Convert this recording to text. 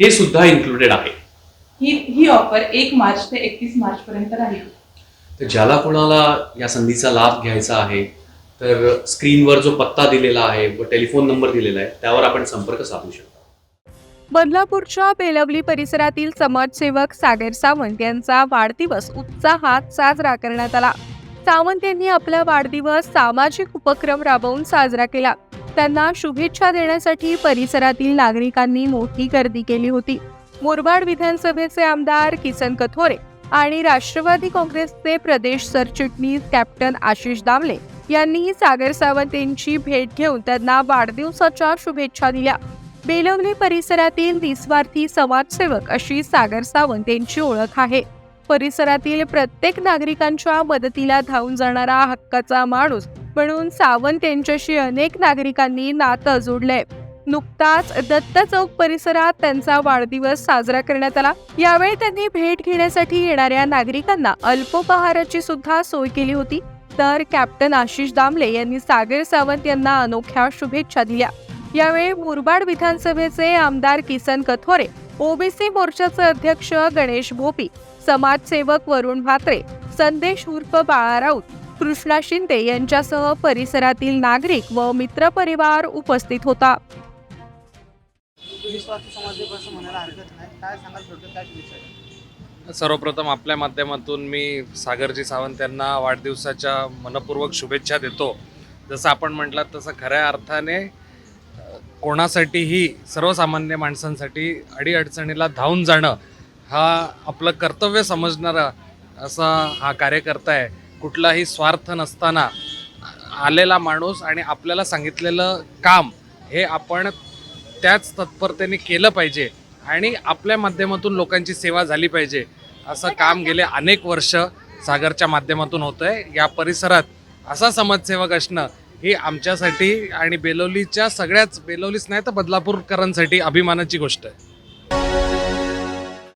हे सुद्धा इन्क्लुडेड आहे. ही ही ऑफर एक मार्च ते एकतीस मार्च पर्यंत राहील. तर ज्याला कोणाला या संधीचा लाभ घ्यायचा आहे तर स्क्रीनवर जो पत्ता दिलेला आहे व टेलिफोन नंबर दिलेला आहे त्यावर आपण संपर्क साधू शकता. बदलापूरच्या बेलवली परिसरातील समाजसेवक सागर सावंत यांचा वाढदिवस उत्साहात साजरा करण्यात आला. सावंत यांनी आपला वाढदिवस सामाजिक उपक्रम राबवून साजरा केला. त्यांना शुभेच्छा देण्यासाठी परिसरातील नागरिकांनी मोठी गर्दी केली होती. मुरबाड विधानसभेचे आमदार किसन कथोरे आणि राष्ट्रवादी काँग्रेसचे प्रदेश सरचिटणीस कॅप्टन आशिष दामले यांनी सागर सावंत यांची भेट घेऊन त्यांना वाढदिवसाच्या शुभेच्छा दिल्या. बेलवली परिसरातील निस्वार्थी समाजसेवक अशी सागर सावंत यांची ओळख आहे. परिसरातील प्रत्येक नागरिकांच्या मदतीला धावून जाणारा हक्काचा माणूस म्हणून सावंत यांच्याशी अनेक नागरिकांनी नातं जोडलंय. नुकताच दत्त चौक परिसरात त्यांचा वाढदिवस साजरा करण्यात आला. यावेळी त्यांनी भेट घेण्यासाठी येणाऱ्या नागरिकांना अल्पोपहाराची सुद्धा सोय केली होती. तर कॅप्टन आशिष दामले यांनी सागर सावंत यांना अनोख्या शुभेच्छा दिल्या. यावेळी मुरबाड विधानसभेचे आमदार किसन कथोरे ओबीसी मोर्चाचे अध्यक्ष गणेश भोपी समाजसेवक वरुण म्हात्रे संदेश उर्फ बाळा राऊत कृष्णा शिंदे यांच्यासह परिसरातील नागरिक व मित्रपरिवार उपस्थित होता. सर्वप्रथम आपल्या माध्यमातून मी सागरजी सावंत यांना वाढदिवसाच्या मनपूर्वक शुभेच्छा देतो. जसं आपण म्हटलात तसं खऱ्या अर्थाने कोणासाठीही सर्वसामान्य माणसांसाठी अडीअडचणीला धावून जाणं हा आपलं कर्तव्य समजणारा असा हा कार्यकर्ता आहे. कुठलाही स्वार्थ नसताना आलेला माणूस आणि आपल्याला सांगितलेलं काम हे आपण त्याच तत्परतेने केलं पाहिजे आणि आपल्या माध्यमातून लोकांची सेवा झाली पाहिजे. असं काम गेले अनेक वर्ष सागरच्या माध्यमातून होतं आहे या परिसरात असा समाजसेवक असणं ही आमच्यासाठी आणि बेलोलीच्या सगळ्याच बेलोलीच नाही तर बदलापूरकरांसाठी अभिमानाची गोष्ट आहे.